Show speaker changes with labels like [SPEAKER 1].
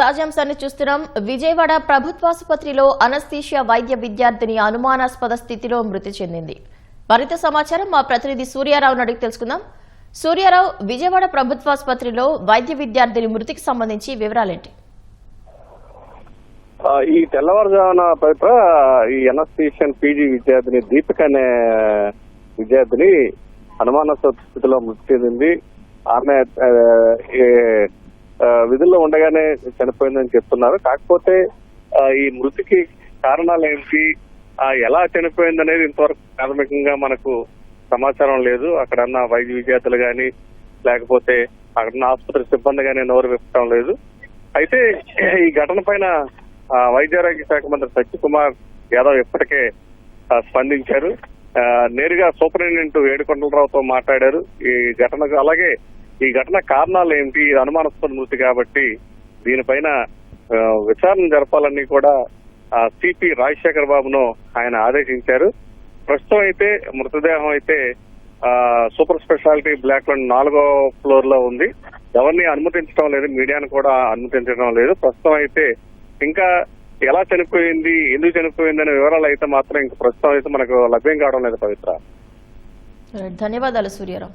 [SPEAKER 1] తాజాంశాన్ని చూస్తున్నాం. విజయవాడ ప్రభుత్వాసుపత్రిలో అనస్థీషియా వైద్య విద్యార్థిని అనుమానాస్పద స్థితిలో మృతి చెందింది. మరింత సమాచారం మా ప్రతినిధి సూర్యారావును అడిగి తెలుసుకుందాం. సూర్యారావు విజయవాడ ప్రభుత్వాసుపత్రిలో వైద్య విద్యార్థిని మృతికి సంబంధించి వివరాలేంటి?
[SPEAKER 2] ఈ తెల్లవారుజామున పవిత్ర ఈ ఎన్ఎస్టీషియన్ పీజీ విద్యార్థిని దీపిక అనే విద్యార్థిని అనుమానాస్పద స్థితిలో మృతి చెందింది. ఆమె విధుల్లో ఉండగానే చనిపోయిందని చెప్తున్నారు. కాకపోతే ఈ మృతికి కారణాలు ఏంటి? ఎలా చనిపోయింది అనేది ఇంతవరకు ప్రాథమికంగా మనకు సమాచారం లేదు. అక్కడ ఉన్న వైద్య విద్యార్థులు కానీ లేకపోతే అక్కడ ఉన్న ఆసుపత్రి సిబ్బంది కానీ నోరు విప్పడం లేదు. అయితే ఈ ఘటన పైన వైద్యారోగ్య శాఖ మంత్రి సత్యకుమార్ యాదవ్ ఇప్పటికే స్పందించారు. నేరుగా సూపరింటెండెంట్ ఏడుకొండలరావుతో మాట్లాడారు. ఈ ఘటనకు అలాగే ఈ ఘటన కారణాలు ఏమిటి ఇది అనుమానాస్పద మృతి కాబట్టి దీనిపైన విచారణ జరపాలని కూడా సిపి రాజశేఖర్ బాబును ఆయన ఆదేశించారు. ప్రస్తుతం అయితే మృతదేహం అయితే సూపర్ స్పెషాలిటీ బ్లాక్లో నాలుగో ఫ్లోర్లో ఉంది. ఎవరిని అనుమతించడం లేదు మీడియాను కూడా అనుమతించడం లేదు. ప్రస్తుతం అయితే ఇంకా ఎలా చనిపోయింది ఎందుకు చనిపోయింది అనే వివరాలు అయితే మాత్రం ఇంకా ప్రస్తుతం అయితే మనకు లభ్యం కావడం లేదు పవిత్ర.
[SPEAKER 1] ధన్యవాదాలు సూర్యరావు.